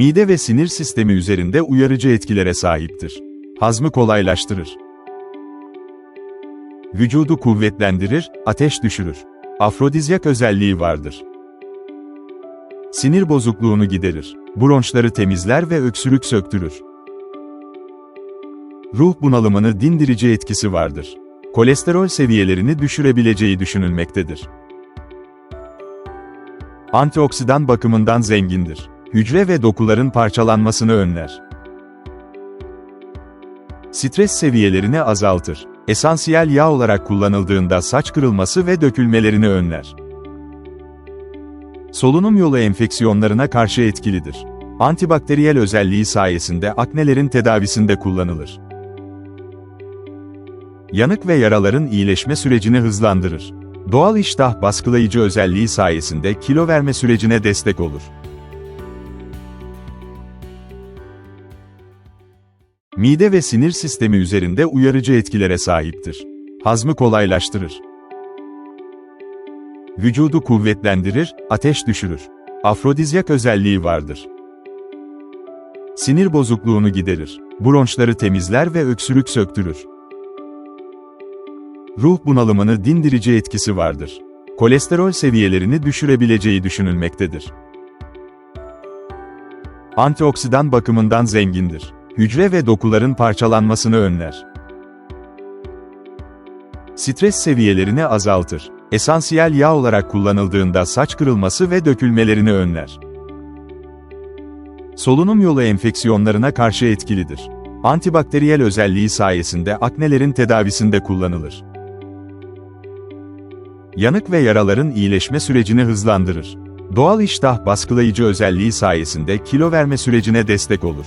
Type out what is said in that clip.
Mide ve sinir sistemi üzerinde uyarıcı etkilere sahiptir. Hazmı kolaylaştırır. Vücudu kuvvetlendirir, ateş düşürür. Afrodizyak özelliği vardır. Sinir bozukluğunu giderir. Bronşları temizler ve öksürük söktürür. Ruh bunalımını dindirici etkisi vardır. Kolesterol seviyelerini düşürebileceği düşünülmektedir. Antioksidan bakımından zengindir. Hücre ve dokuların parçalanmasını önler. Stres seviyelerini azaltır. Esansiyel yağ olarak kullanıldığında saç kırılması ve dökülmelerini önler. Solunum yolu enfeksiyonlarına karşı etkilidir. Antibakteriyel özelliği sayesinde aknelerin tedavisinde kullanılır. Yanık ve yaraların iyileşme sürecini hızlandırır. Doğal iştah baskılayıcı özelliği sayesinde kilo verme sürecine destek olur. Mide ve sinir sistemi üzerinde uyarıcı etkilere sahiptir. Hazmı kolaylaştırır. Vücudu kuvvetlendirir, ateş düşürür. Afrodizyak özelliği vardır. Sinir bozukluğunu giderir. Bronşları temizler ve öksürük söktürür. Ruh bunalımını dindirici etkisi vardır. Kolesterol seviyelerini düşürebileceği düşünülmektedir. Antioksidan bakımından zengindir. Hücre ve dokuların parçalanmasını önler. Stres seviyelerini azaltır. Esansiyel yağ olarak kullanıldığında saç kırılması ve dökülmelerini önler. Solunum yolu enfeksiyonlarına karşı etkilidir. Antibakteriyel özelliği sayesinde aknelerin tedavisinde kullanılır. Yanık ve yaraların iyileşme sürecini hızlandırır. Doğal iştah baskılayıcı özelliği sayesinde kilo verme sürecine destek olur.